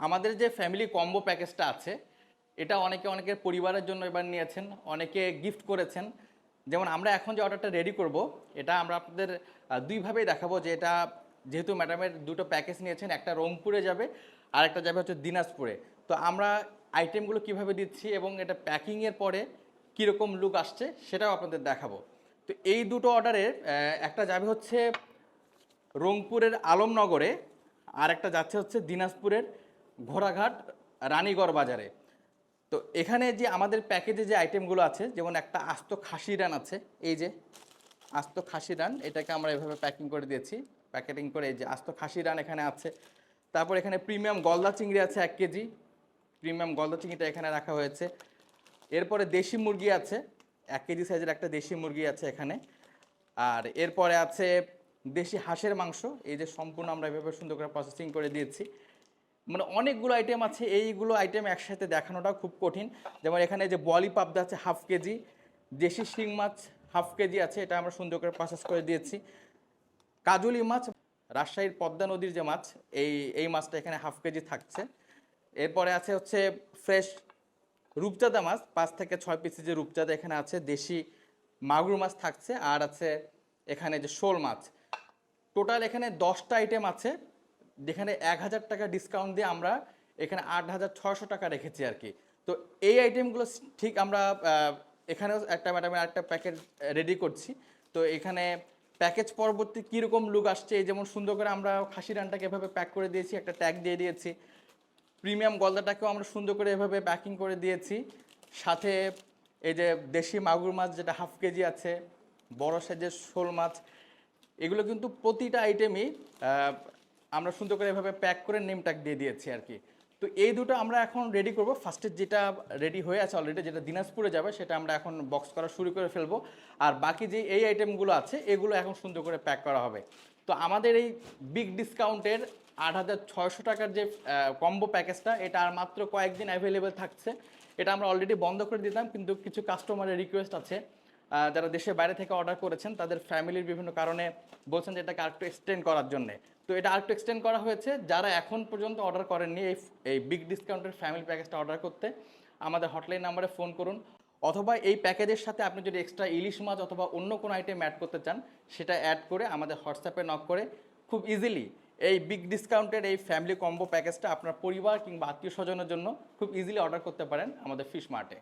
আমাদের যে family combo প্যাকেজটা আছে, এটা অনেকে অনেকের পরিবারের জন্য এবার নিয়েছেন, অনেকে গিফট করেছেন। যেমন আমরা এখন যে অর্ডারটা রেডি করব, এটা আমরা আপনাদের দুইভাবেই দেখাবো যে এটা যেহেতু ম্যাডামের দুটো প্যাকেজ নিয়েছেন, একটা রংপুরে যাবে আর একটা যাবে হচ্ছে দিনাজপুরে। তো আমরা আইটেমগুলো কীভাবে দিচ্ছি এবং এটা প্যাকিংয়ের পরে কীরকম লুক আসছে, সেটাও আপনাদের দেখাবো। তো এই দুটো অর্ডারের একটা যাবে হচ্ছে রংপুরের আলমনগরে আর একটা যাচ্ছে হচ্ছে দিনাজপুরের ঘোড়াঘাট, রানীগড় বাজারে। তো এখানে যে আমাদের প্যাকেজে যে আইটেমগুলো আছে, যেমন একটা আস্ত খাসি রান আছে, এই যে আস্ত খাসি রান, এটাকে আমরা এভাবে প্যাকিং করে দিয়েছি। প্যাকেটিং করে এই যে আস্ত খাসি রান এখানে আছে। তারপর এখানে প্রিমিয়াম গলদা চিংড়ি আছে এক কেজি। প্রিমিয়াম গলদা চিংড়িটা এখানে রাখা হয়েছে। এরপরে দেশি মুরগি আছে, এক কেজি সাইজের একটা দেশি মুরগি আছে এখানে। আর এরপরে আছে দেশি হাঁসের মাংস, এই যে সম্পূর্ণ আমরা এভাবে সুন্দর করে প্রসেসিং করে দিয়েছি। মানে অনেকগুলো আইটেম আছে, এইগুলো আইটেম একসাথে দেখানোটা খুব কঠিন। যেমন এখানে যে বলি পাবদা আছে হাফ কেজি, দেশি শিং মাছ হাফ কেজি আছে, এটা আমরা সুন্দর করে প্রসেস করে দিয়েছি। কাজুলি মাছ, রাজশাহীর পদ্মা নদীর যে মাছ, এই এই মাছটা এখানে হাফ কেজি থাকছে। এরপরে আছে হচ্ছে ফ্রেশ রূপচাঁদা মাছ, পাঁচ থেকে ছয় পিসি যে রূপচাঁদা এখানে আছে, দেশি মাগুর মাছ থাকছে, আর আছে এখানে যে শোল মাছ। টোটাল এখানে দশটা আইটেম আছে যেখানে এক হাজার টাকা ডিসকাউন্ট দিয়ে আমরা এখানে আট হাজার ছশো টাকা রেখেছি আর কি। তো এই আইটেমগুলো ঠিক আমরা এখানেও একটা ম্যাডামের একটা প্যাকেট রেডি করছি। তো এখানে প্যাকেজ পরবর্তী কীরকম লুক আসছে, এই যেমন সুন্দর করে আমরা খাসি রানটাকে এভাবে প্যাক করে দিয়েছি, একটা ট্যাগ দিয়ে দিয়েছি। প্রিমিয়াম গলদাটাকেও আমরা সুন্দর করে এভাবে প্যাকিং করে দিয়েছি। সাথে এই যে দেশি মাগুর মাছ, যেটা হাফ কেজি আছে, বড় সাইজের শোল মাছ, এগুলো কিন্তু প্রতিটা আইটেমই আমরা সুন্দর করে এভাবে প্যাক করে নেম দিয়ে দিয়েছি আর কি। তো এই দুটো আমরা এখন রেডি করব। ফার্স্টে যেটা রেডি হয়ে আছে অলরেডি যেটা দিনাজপুরে যাবে, সেটা আমরা এখন বক্স করা শুরু করে ফেলব। আর বাকি যে এই আইটেমগুলো আছে, এগুলো এখন সুন্দর করে প্যাক করা হবে। তো আমাদের এই বিগ ডিসকাউন্টের আট হাজার ছয়শো টাকার যে কম্বো প্যাকেজটা এটা আর মাত্র কয়েকদিন অ্যাভেলেবেল থাকছে। এটা আমরা অলরেডি বন্ধ করে দিতাম, কিন্তু কিছু কাস্টমারের রিকোয়েস্ট আছে। যারা দেশের বাইরে থেকে অর্ডার করেছেন, তাদের ফ্যামিলির বিভিন্ন কারণে বলছেন যে এটাকে আরেকটু এক্সটেন্ড করার জন্য। তো এটা আরেকটু এক্সটেন্ড করা হয়েছে। যারা এখন পর্যন্ত অর্ডার করেননি এই এই বিগ ডিসকাউন্টের ফ্যামিলি প্যাকেজটা অর্ডার করতে, আমাদের হটলাইন নাম্বারে ফোন করুন। অথবা এই প্যাকেজের সাথে আপনি যদি এক্সট্রা ইলিশ মাছ অথবা অন্য কোনো আইটেম অ্যাড করতে চান, সেটা অ্যাড করে আমাদের হোয়াটসঅ্যাপে নক করে খুব ইজিলি এই বিগ ডিসকাউন্টের এই ফ্যামিলি কম্বো প্যাকেজটা আপনার পরিবার কিংবা আত্মীয় স্বজনের জন্য খুব ইজিলি অর্ডার করতে পারেন আমাদের ফিশ মার্টে